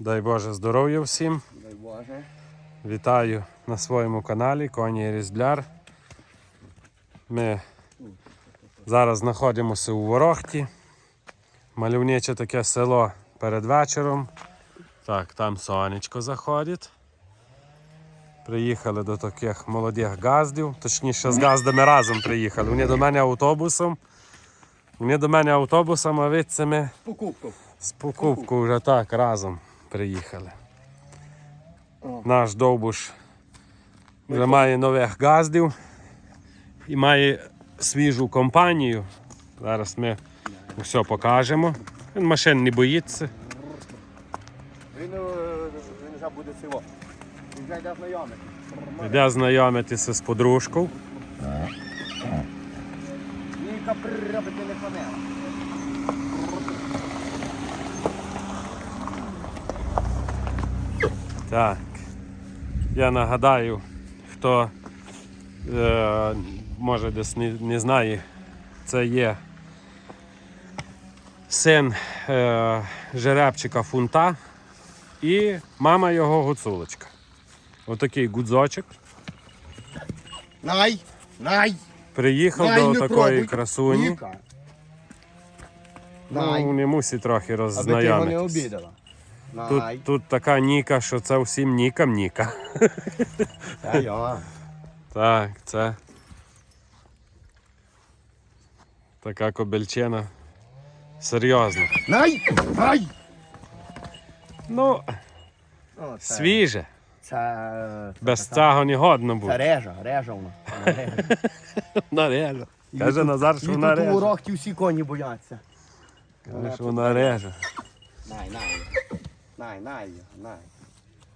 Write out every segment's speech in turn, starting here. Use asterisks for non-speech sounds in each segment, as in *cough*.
Дай Боже здоров'я всім. Дай Боже. Вітаю на своєму каналі Коні Різбляр. Ми зараз знаходимося у Ворохті. Мальовниче таке село перед вечором. Так, там сонечко заходить. Приїхали до таких молодих газдів, точніше з газдами разом приїхали. Вони до мене автобусом. Вони до мене автобусом, а ви це ми Покупку. з покупку вже так разом приїхали. О. Наш довбуш вже має нових газдів і має свіжу компанію. Зараз ми все покажемо. Він машин не боїться. Він, е, він вже буде цього. Він вже йде знайомий. Йде знайомитися з подружкою. Ніка прироби телефонера. Так. Я нагадаю, хто е, може десь не, не знає, це є син е, жеребчика фунта і мама його гуцулочка. Отакий гудзочок. Най! Най! Приїхав Най, до такої красуні. Най. Ну, не мусить трохи Аби ти його не роззнайомитись. Най. Тут, тут така ніка, що це всім нікам ніка. *laughs* Та йо. Так, це така кобельчина. Серйозно. Най! Най! Ну, О, це- свіже. Це... Без це- цього не годно Це буде. режа, режа вона. *laughs* Вона режа. Нарежа. Каже Назар, що вона у реже. Всі коні бояться. Каже, що вона реже. Най, най. Най, най, най.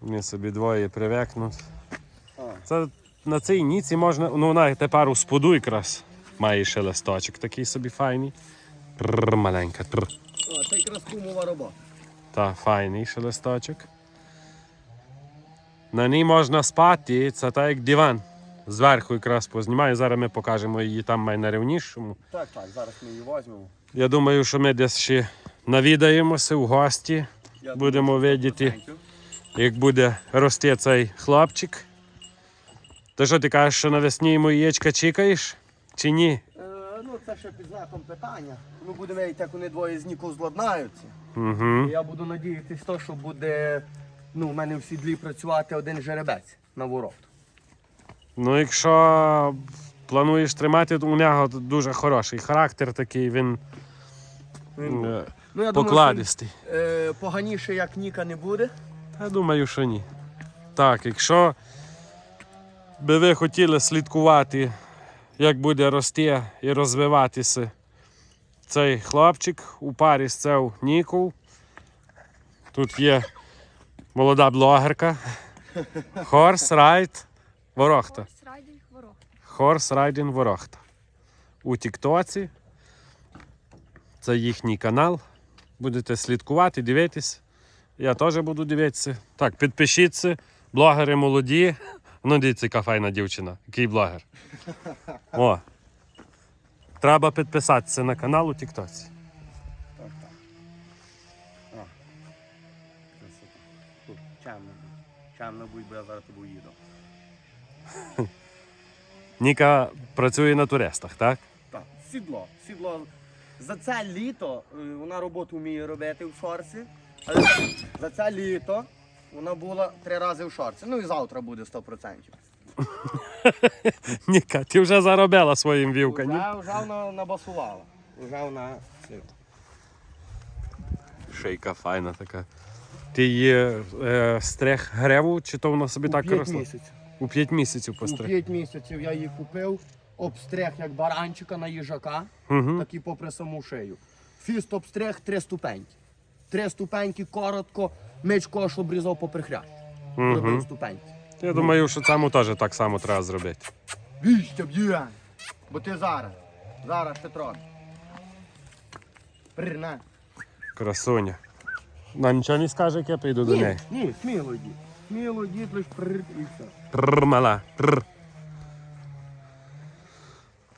Вони собі двоє привикнуть. Це на цій ніці можна. Ну вона тепер у споду якраз має ще листочок такий собі файний. Тррр, маленька. Тррр. О, це якраз кумова робота. Та файний ще листочок. На ній можна спати, це так як диван. Зверху якраз познімаю. Зараз ми покажемо її там найнарівнішому. Так, так, зараз ми її візьмемо. Я думаю, що ми десь ще навідаємося в гості. Будемо видіти. Як буде рости цей хлопчик. Ти що ти кажеш, що навесні йому яєчка чекаєш? Чи ні? Е, ну, це ще під знаком питання. Ми будемо як вони двоє з Ніку зладнаються. Угу. Я буду надіятись, то, що буде ну, в мене в сідлі працювати один жеребець на ворот. Ну, якщо плануєш тримати, то у нього дуже хороший характер такий, він, Він- е, Ну, я покладистий. Думаю, що, е, поганіше, як Ніка, не буде. Я думаю, що ні. Так, якщо би ви хотіли слідкувати, як буде рости і розвиватися цей хлопчик у парі з цим Нікол. Тут є молода блогерка. Horse Ride Ворохта. Райдинг ворог. Ворохта. У Тіктоці. Це їхній канал. Будете слідкувати, дивитись. Я теж буду дивитися. Так, підпишіться. Блогери молоді. Ну, дивіться, яка файна дівчина. Який блогер. О. Треба підписатися на канал у Тіктоці. Так, так. О. Тут, Чемно. Чемно будь, бо я зараз тобі їду. Ніка працює на туристах, так? Так, сідло. Сідло. За це літо е, вона роботу вміє робити в шорці. Але за це літо вона була три рази в шорці. Ну і завтра буде 100%. *laughs* Ніка, ти вже заробила своїм вівка, ні? Вже, вже вона набасувала. Вже вона. це. Шийка файна така. Ти її е, стриг греву, чи то вона собі У так п'ять росла? місяців. У 5 місяців У постриг. 5 місяців я її купив, обстриг як баранчика на їжака, Угу. так і попри саму шию. Фіст обстриг три ступеньки. Три ступеньки коротко, меч кош обрізав попри хрящ. Робив Угу. ступеньки. Я думаю, що цьому теж так само треба зробити. Віща б'є! Бо ти зараз. Зараз ще трохи. Прина. Красуня. Нам нічого не скаже, як я прийду до неї. Ні, сміло йди. Сміло йди, лиш прр і все. Тррр, мала. Тррр.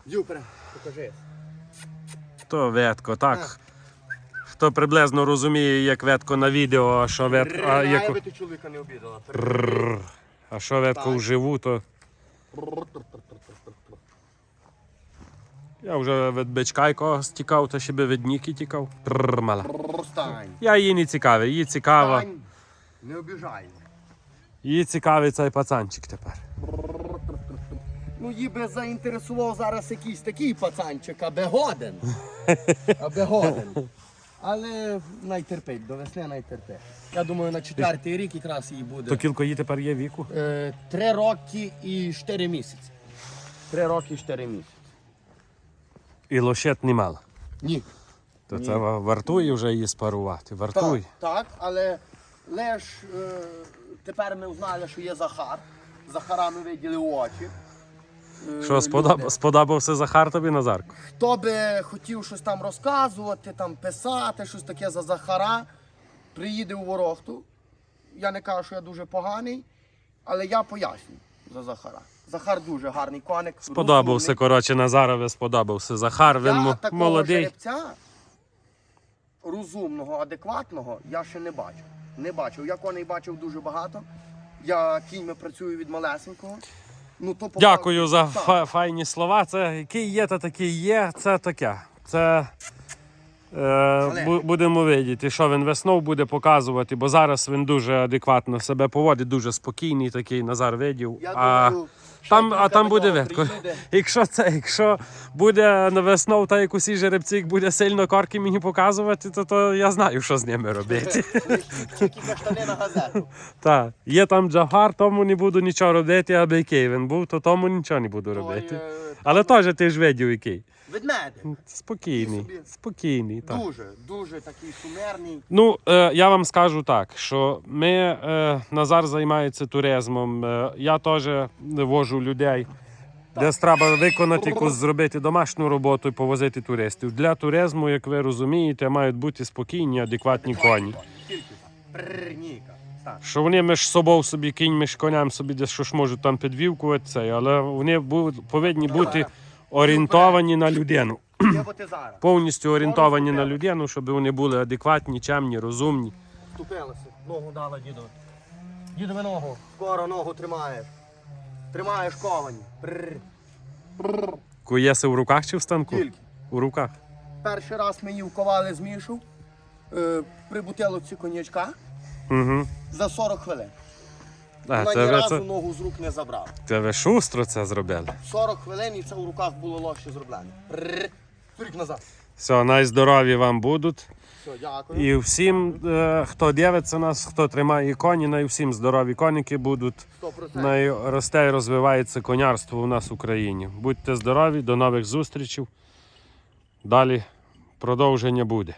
Дюпре, покажи. То ветко, так. хто приблизно розуміє, як ветко на відео, а що вет, а, як, би ти чоловіка не обідала. А що ветко вживу, то я вже від бичка якогось тікав, то ще би від Ніки тікав. Мала. Я її не цікавий, її цікава. Не обіжай. Її цікавий цей пацанчик тепер. Ну, їй би заінтересував зараз якийсь такий пацанчик, аби годен. *laughs* Аби годен. Але найтерпить, до весни найтерпить. Я думаю, на четвертий рік якраз їй буде. То кілько їй тепер є віку. Е, Три роки і чотири місяці. Три роки і чотири місяці. І лошет немало. Ні. То це ва- вартує вже її спарувати. Так, Вартуй. так, але лиш е, тепер ми узнали, що є Захар. Захара ми виділи у очі. Е, Що сподоб... люди. сподобався Захар тобі Назарко? Хто би хотів щось там розказувати, там писати, щось таке за Захара, приїде у Ворохту. Я не кажу, що я дуже поганий, але я поясню за Захара. Захар дуже гарний коник. Сподобався, розумний. коротше, Назарові сподобався Захар, він Я такого молодий. жеребця розумного, адекватного я ще не бачив. Не бачив. Я коней бачив дуже багато. Я кіньми працюю від малесенького. Ну, то по Дякую за фа- файні слова. Це який є, та такий є. Це таке. Це е, бу- будемо видіти, що він весною буде показувати, бо зараз він дуже адекватно себе поводить, дуже спокійний такий Назар видів. Я а думаю, там, а там буде видко. *laughs* Якщо це, якщо буде на весну, та як усі жеребці буде сильно корки мені показувати, то, то я знаю, що з ними робити. Тільки каштани на газету. *laughs* Так, є там Джагар, тому не буду нічого робити, аби який він був, то тому нічого не буду робити. е, Але теж ти ж видів який. Ведмедик. Спокійний, собі. спокійний. Так. Дуже, дуже такий сумерний. Ну, е, я вам скажу так, що ми, е, Назар займається туризмом. Е, я теж вожу людей. Десь треба виконати якусь зробити домашню роботу і повозити туристів. Для туризму, як ви розумієте, мають бути спокійні, адекватні коні. Тільки так. Що вони між собою собі кінь між коням собі десь що ж можуть там підвівкувати це, але вони повинні бути орієнтовані на людину. Повністю орієнтовані на людину, щоб вони були адекватні, чемні, розумні. Вступилася. Ногу дала діду. Дідове ногу. Скоро ногу тримаєш. Тримаєш ковані. Куєси в руках чи в станку? Тільки. У руках. Перший раз мені вковали з мішу е, при бутилоці коньячка Угу. за 40 хвилин. А, Вона це, ні ви, разу це, ногу з рук не забрав. це ви шустро це зробили. 40 хвилин і це у руках було лоще зроблено. Прррр. Турік назад. Все, найздорові вам будуть. Все, дякую. І всім, е, хто дивиться нас, хто тримає коні, най всім здорові коніки будуть. 100%. Най росте і розвивається конярство у нас в Україні. Будьте здорові, до нових зустрічей. Далі продовження буде.